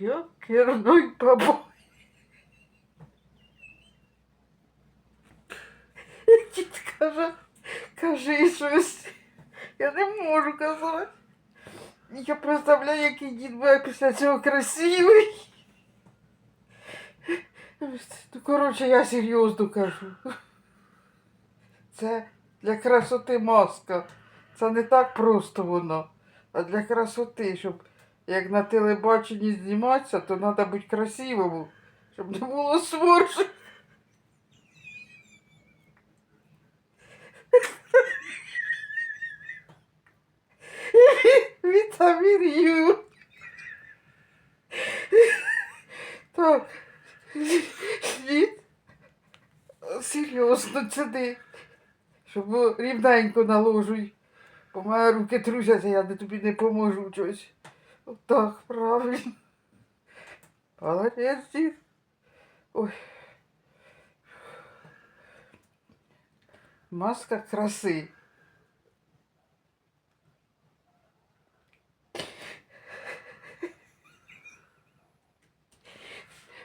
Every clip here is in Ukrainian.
Йокерний побой. Дід каже, кажи щось. Я не можу казати. Я представляю, який дід буде після цього красивий. Ну, коротше, я серйозно кажу. Це для красоти маска. Це не так просто воно, а для красоти, щоб як на телебаченні зніматися, то треба бути красивому, щоб не було сморшок. Вітамін Ю. Так. Світ. Серйозно, ти. Щоб рівненько наложуй. Бо мої руки трусяться, я тобі не поможу щось. Отак, правильно. Молодець, дід. Ой. Маска краси.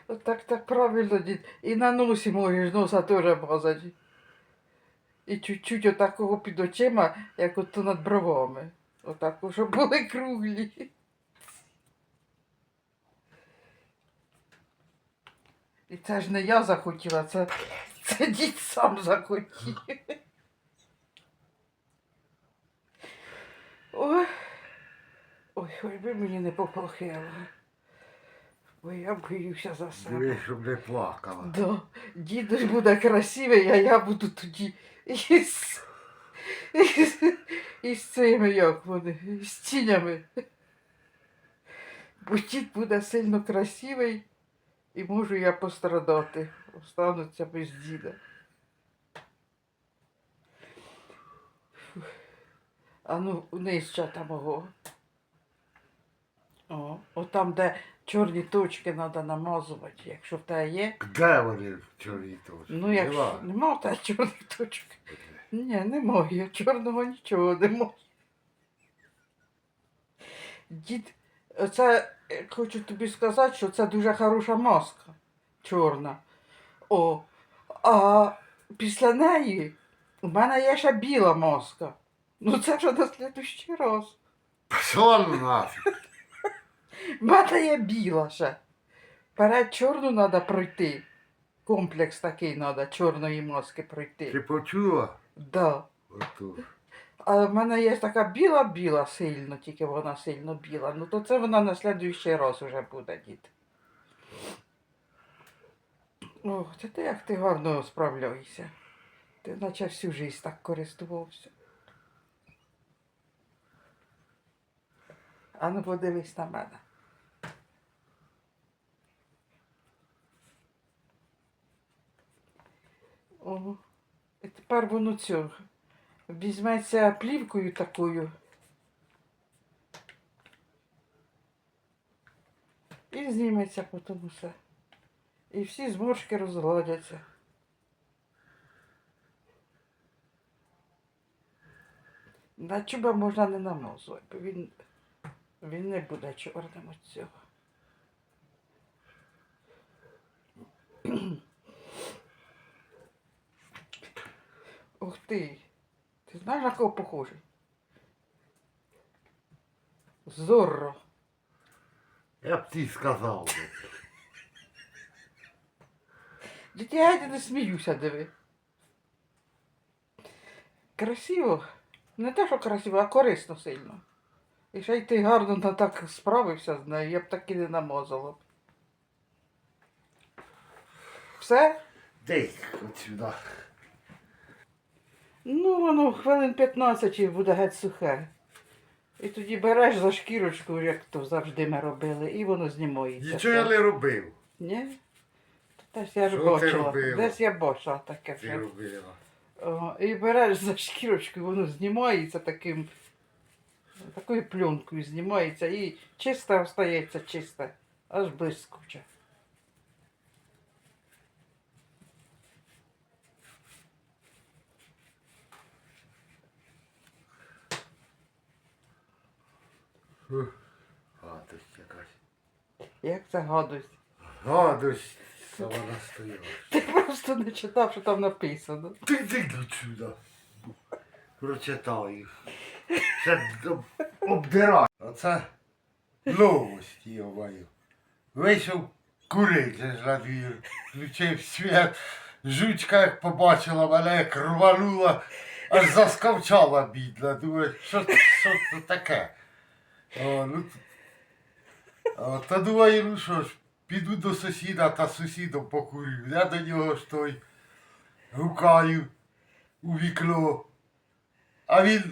Отак так так правильно, дід. І на носі можеш носа теж мазати. І чуть-чуть отакого під очима, як ото над бровами. Отак, щоб були круглі. І це ж не я захотіла, це, це дід сам захотів. Ой, ой, ой, ви мені не поплохили. Бо я боюся за себе. Диви, щоб не плакала. Да, дідусь буде красивий, а я буду тоді із, із, із цими, як вони, із тінями. Бо дід буде сильно красивий і можу я пострадати. Остануться без діда. А ну, вниз чата мого. О, отам, де чорні точки треба намазувати, якщо в тебе є. Де вони чорні точки? Ну, якщо нема в тебе чорних точок. Ні, немає. Чорного нічого немає. Дід, це е, хочу тобі сказати, що це дуже хороша маска. Чорна. О, а після неї у мене є ще біла маска. Ну це вже на слідущий раз. Пішла нафіг. У мене є біла ще. Перед чорну треба пройти. Комплекс такий треба, чорної маски пройти. Ти почула? Да. А в мене є така біла-біла сильно, тільки вона сильно біла. Ну то це вона на слідуючий раз уже буде, дід. Ох, це ти як ти гарно справляєшся. Ти наче всю життя так користувався. А ну подивись на мене. Ого. І тепер воно цього. Візьметься плівкою такою. І зніметься потім усе. І всі зморшки розгладяться. На чуба можна не намазувати, бо він, він не буде чорним від цього. Ух ти! Ти знаєш, на кого похожий? Зорро. Я б ти сказав. би. Я не сміюся, диви. Красиво. Не те, що красиво, а корисно сильно. І ще й ти гарно так справився з нею, я б так і не намазала. б. Все? Дай от сюди. Ну, воно хвилин 15 і буде геть сухе. І тоді береш за шкірочку, як то завжди ми робили, і воно знімається. Нічого я не робив. Ні? Десь я ж Що ти бачила. робила? Десь я бачила таке. Ти що- робила. О, і береш за шкірочку, воно знімається таким, такою пленкою знімається і чисте остається чисте, аж блискуче. То якась. Як це гадость? Гадость сама настояща. Ти просто не читав, що там написано. Ти йди до сюди. Прочитаю. Це об- обдирай. Оце новості, йомаю. Вийшов курить же ж на двір, включив світ. Жучка, як побачила мене, як рванула, аж заскавчала бідна. Думаю, що, що це таке? О, ну, О, та думаю, ну що ж, піду до сусіда та сусідом покурю. Я до нього ж той гукаю у вікно. А він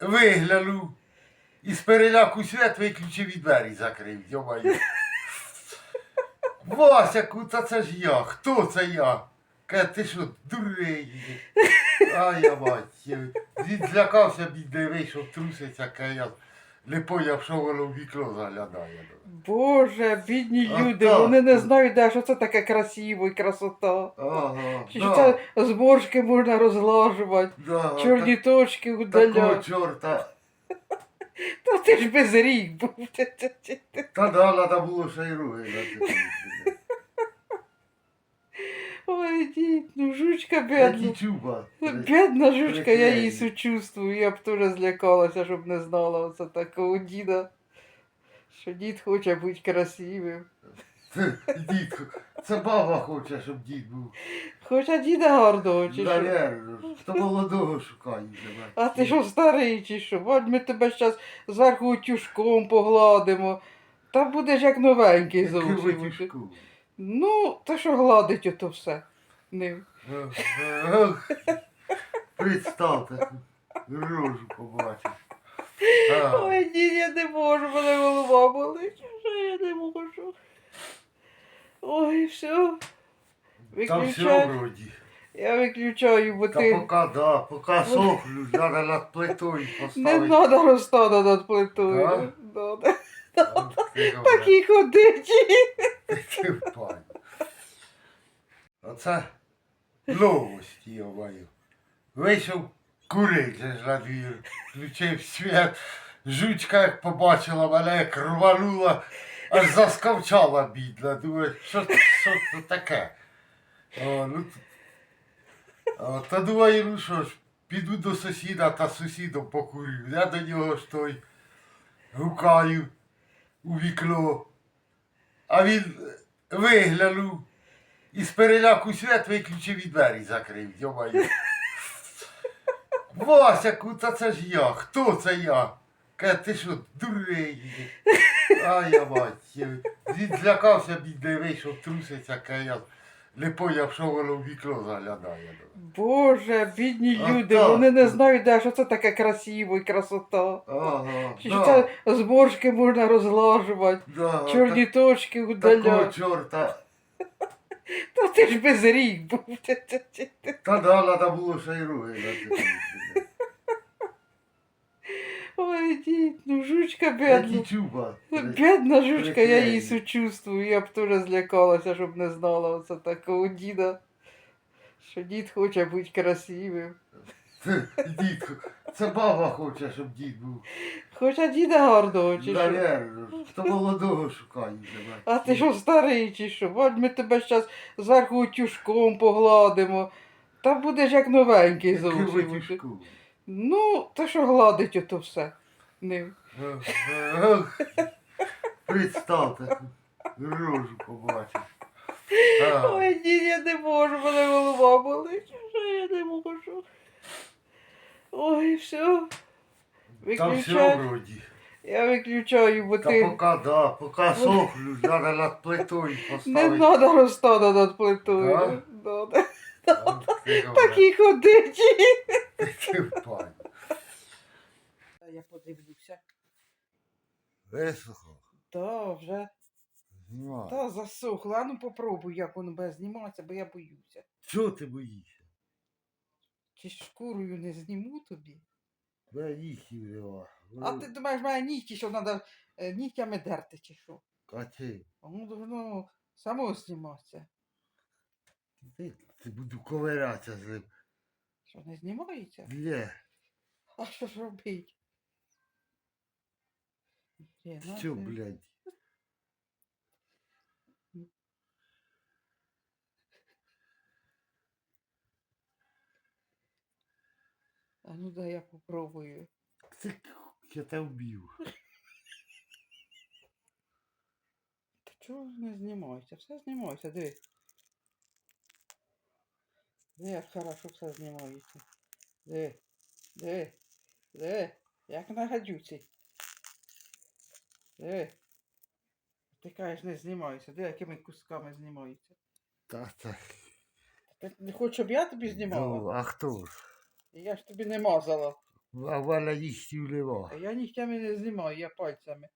виглянув і з переляку свят виключив і двері закрив, йомаю. Васяку, та це ж я. Хто це я? Каже, ти що, дурень? А я мать. Він злякався, бідний вийшов, труситься, каже, я не поняв, що воно в вікно заглядає. Боже, бідні А люди, так. вони не знають, де, що це таке красиво і красота. Ага, Що да, це зборшки можна розглажувати, да, чорні точки так- Такого удаляти. чорта. Та ти ж без рік був. Та да, треба було ще й руги на Ой, дід, ну жучка бідна. чуба. Бідна жучка, я її сучувствую. Я б теж злякалася, щоб не знала оце такого діда. Що дід хоче бути красивим. Це, дід, це баба хоче, щоб дід був. Хоча діда гарного, чи що? Навірно, то молодого шукає. А ти що старий чи що? Бать, ми тебе зараз зверху утюжком погладимо. Та будеш як новенький зовсім. Ну, та що гладить ото все. Не. Представ таку рожу побачиш. Ой, ні, я не можу, мене голова болить. Що я не можу. Ой, все. Там все Виключай. вроді. Я виключаю, бо Та ти поки, да, поки сохлю, треба над плитою не поставити. треба розстана над плитою. Да? Да, да. Там Так і ходить. Ти впай. Оце новості, йомаю. Вийшов курить же ж на двір, включив світ. Жучка, як побачила мене, як рванула, аж заскавчала бідна. Думаю, що, що це таке? О, ну, О, та думаю, ну що ж, піду до сусіда та сусідом покурю. Я до нього ж той гукаю у вікно. А він е, виглянув і з переляку свят виключив і двері закрив, йомаю. Васяку, та це ж я. Хто це я? Каже, ти що, дурний? А я мать. Він злякався, бідний вийшов, труситься, каже, я не поняв, що воно в вікно заглядає. Боже, бідні А люди, так. вони не знають, де, що це таке красиво і красота. Ага, Що да, це зборшки можна розглажувати, да, чорні точки так- такого удаляти. чорта. Та ти ж без рік був. Та да, треба було ще й руги на Ой, дід, ну жучка бідна. чуба. Бідна жучка, я її сучувствую. Я б теж злякалася, щоб не знала оце такого діда. Що дід хоче бути красивим. Це, дід, це баба хоче, щоб дід був. Хоча діда гарного, чи що? Навірно, то молодого шукає тебе. А ти що старий чи що? Бать, ми тебе зараз зверху утюжком погладимо. Та будеш як новенький зовсім. Ну, та що гладить ото все. Не. Представ таку рожу побачиш. А, Ой, ні, я не можу, мене голова болить. Що я не можу. Ой, все. Там все вроді. Я виключаю, бо Та ти поки, да, поки сохлю, треба над плитою не поставити. треба розстана над плитою. Да? Да, да. Там ти Так ходить. Я подивлюся. Висохло. Та, вже. Знімай. Та засохло. А ну попробуй, як воно буде зніматися, бо я боюся. Чого ти боїшся? Чи ж шкурою не зніму тобі? Бе їхи взяла. А ти думаєш, має нігті, що треба нігтями дерти, чи що? А ти? А Ну, воно само зніматися. Ти, ти буду ковиратися з ним. Що, не знімається? Ні. А що ж робити? Ні, ну, Що, блядь? А ну да, я попробую. Це я тебе вб'ю. Та чого не знімається? Все знімається, дивись. Як хорошо все знімається. Диви, диви, диви, як на гадюці. Диви. Ти кажеш, не знімається. Диви, якими кусками знімається. Та та. Ти не хочеш, щоб я тобі знімала? Ну, а хто ж? Я ж тобі не мазала. А в мене нігтів А нема. я нігтями не знімаю, я пальцями.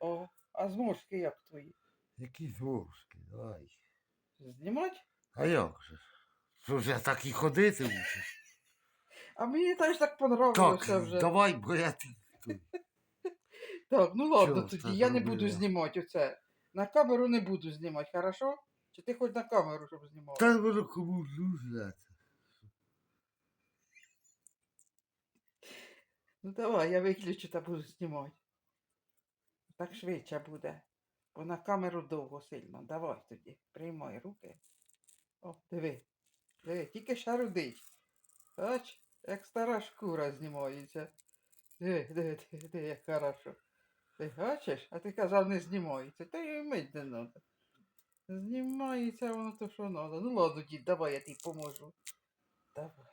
О, а зморшки як твої? Які зморшки, давай. Знімать? А як же? Що я так і ходити мушу? А мені теж так Так, понравилося вже. давай, бо я ти. Так, ну ладно Чого тоді, я не буду зробила? знімати оце. На камеру не буду знімати, хорошо? Чи ти хоч на камеру, щоб знімав? Та воно кому нужно. Ну давай, я виключу та буду знімати. Так швидше буде. Бо на камеру довго сильно. Давай тоді. Приймай руки. О, диви. Диви, тільки ще рудить. Бач, як стара шкура знімається. Диви, диви, диви, диви, як хорошо. Ти бачиш? А ти казав, не знімається. Та й мить не треба. Знімається воно то, що треба. Ну ладно, дід, давай я тобі поможу. Давай.